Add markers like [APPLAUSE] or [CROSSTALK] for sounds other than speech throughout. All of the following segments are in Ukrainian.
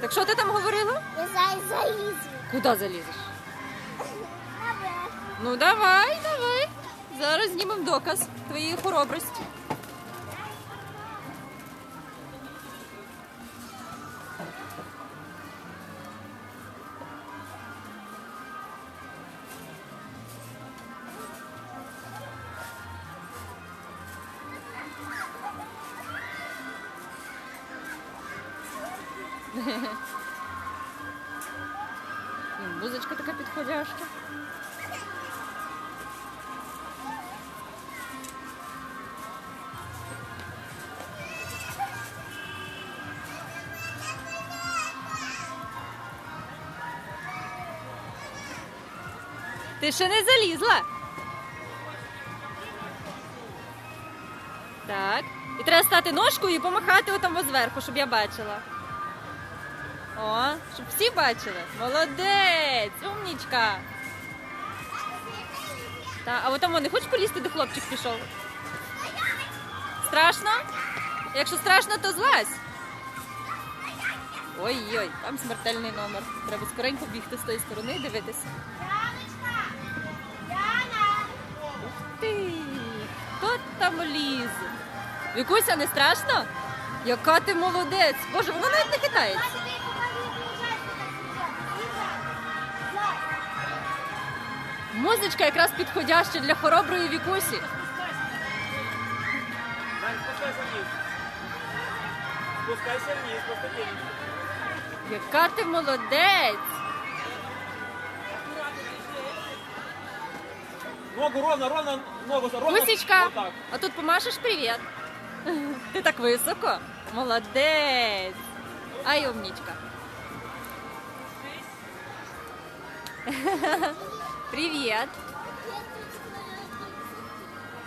Так що ти там говорила? Я зараз залізу. Куди залізеш? Наверх. Ну давай, давай. Зараз знімемо доказ твоєї хоробрості. Музичка така підходяща. Ти ще не залізла. Так. І треба стати ножкою і помахати отам зверху, щоб я бачила. О, щоб всі бачили. Молодець! Умнічка. Та, а от там не хочеш полізти, де хлопчик пішов? Страшно? Якщо страшно, то злазь. Ой-ой, там смертельний номер. Треба скоренько бігти з тої сторони і дивитися. Там лізе? Вікуся, не страшно? Яка ти молодець! Боже, вона навіть не хитається. Музичка якраз підходяща для хороброї вікусі. Спускайся вниз. Спускайся вниз. Яка ти молодець! Ногу ровно, ровно, ногу ровно. Кусечка, а тут помашеш привіт. Ти так високо. Молодець. Ай, умнічка. Привіт.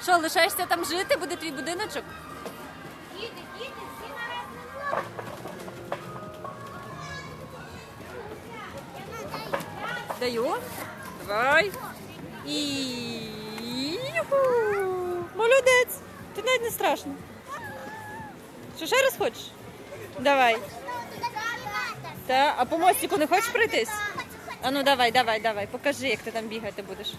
Що, лишаєшся там жити? Буде твій будиночок? Діти, діти, всі на раз Даю. Давай. І. Юху. Молодець. Ти навіть не страшно. Що ще раз хочеш? Давай. Та, а по мостику не хочеш пройтись? А ну давай, давай, давай. Покажи, як ти там бігати будеш.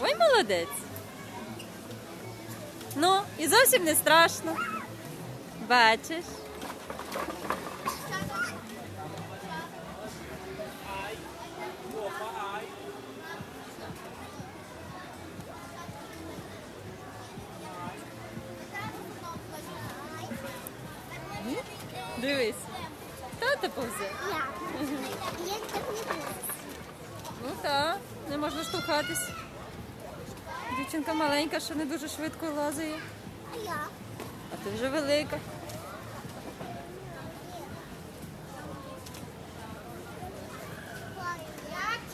Ой, молодець. Ну, і зовсім не страшно. Бачиш? Дивись. Тато повзе. Ну так, не можна штовхатись. Дівчинка маленька, що не дуже швидко лазає, а ти вже велика.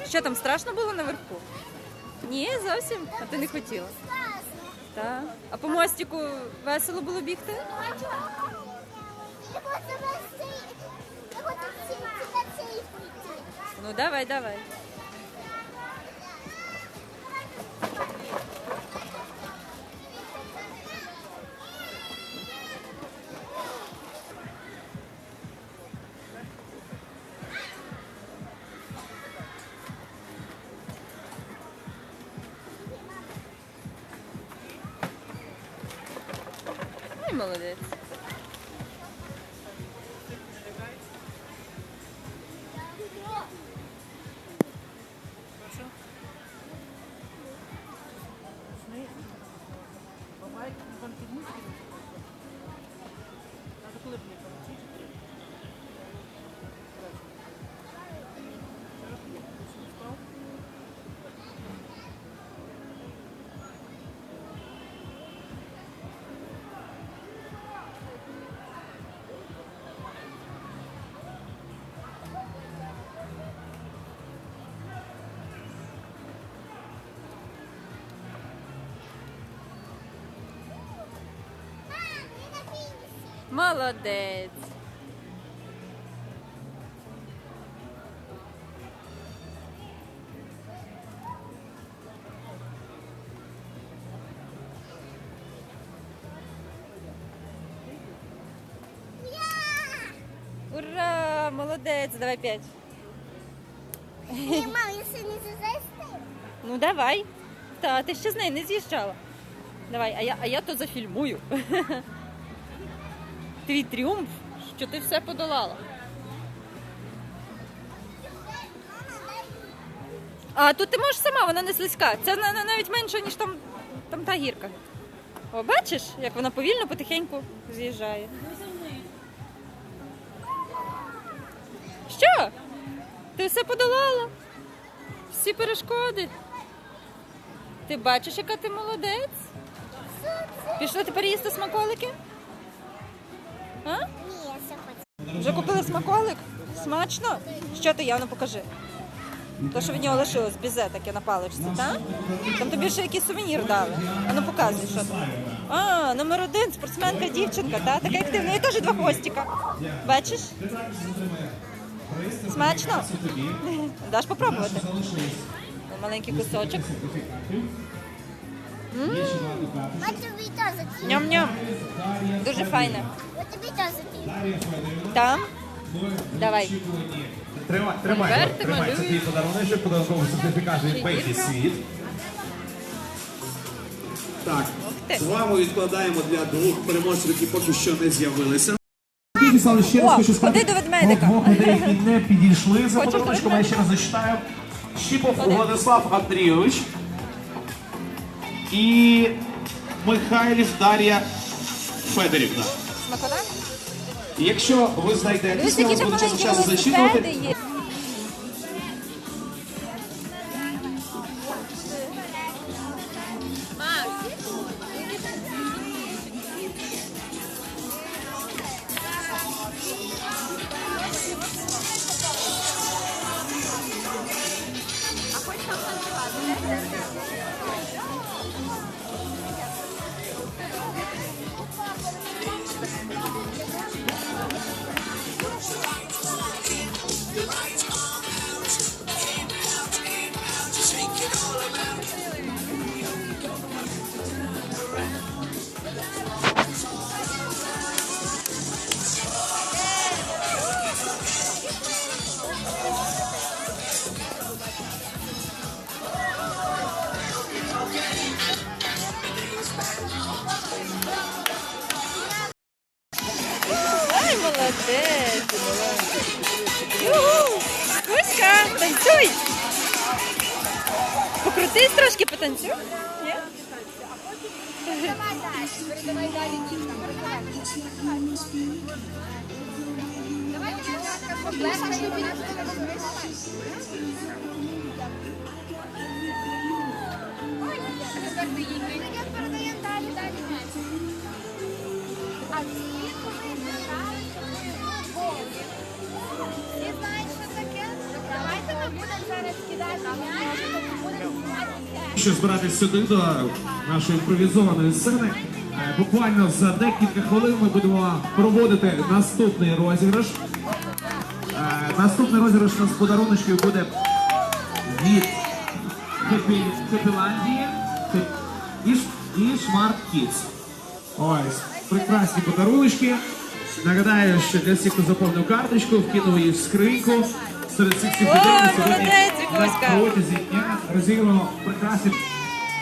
Що там страшно було наверху? Ні, зовсім. А ти не хотіла. Так. А по мостику весело було бігти? Ну давай, давай. Ай, молодець. Молодець. Ура! Молодець! Давай п'ять. Ні, мам, я сьогодні зазестив. Ну давай. Та ти ще з нею не з'їжджала. Давай, а я, а я то зафільмую. [LAUGHS] Твій тріумф, що ти все подолала. А тут ти можеш сама, вона не слизька. Це на- на- навіть менше, ніж там, там та гірка. О, бачиш, як вона повільно, потихеньку з'їжджає. Що? Ти все подолала? Всі перешкоди. Ти бачиш, яка ти молодець? Пішли тепер їсти смаколики? А? Ні, я все хочу. Вже купили смаколик? Смачно? Що ти, Яно, покажи. То, що від нього лишилось, бізе таке на паличці, так? Там тобі ще якийсь сувенір дали. А ну показуй, що там. А, номер один, спортсменка, дівчинка, та? така як ти. В неї теж два хвостика. Бачиш? Смачно? [LAUGHS] Даш попробувати? Маленький кусочок. Ням-ням. Дуже ті. Там? Давай. Тримай, тримай, Конверти тримай. Це малюють. твій подарунок, подарунковий сертифікат від Фігурка. Світ. Так, ти. з вами відкладаємо для двох переможців, які поки що не з'явилися. Дійсно, ще раз О, хочу сказати, ходи до ведмедика. про двох людей, які не підійшли за Хочеш до я ще раз зачитаю. Щіпов Владислав Андрійович і Михайлів Дар'я Федорівна. Якщо ви знайдете, буду час часу зачитувати. Молодець. Юху! Кузька, танцюй! Покрутись трошки, потанцюй. Ні? Передавай далі дівчинам. Давайте, дівчатка, поплескаємо. Ой, тепер ти їй. Передаємо далі, далі. А всі коли всі знають, що таке? Давайте ми будемо зараз кидати м'яч, будемо. Що збиратись сюди до нашої імпровізованої сцени. Е, Буквально за декілька хвилин ми будемо проводити наступний розіграш. Е, Наступний розіграш у нас подаруночків буде від Хепі, Хепіландії і, Ш- і Smart Kids. Ось, прекрасні подаруночки. Нагадаю, що для всіх, хто заповнив карточку, вкинув її в скриньку. Серед цих всіх людей ми сьогодні на протязі дня розіграємо прекрасні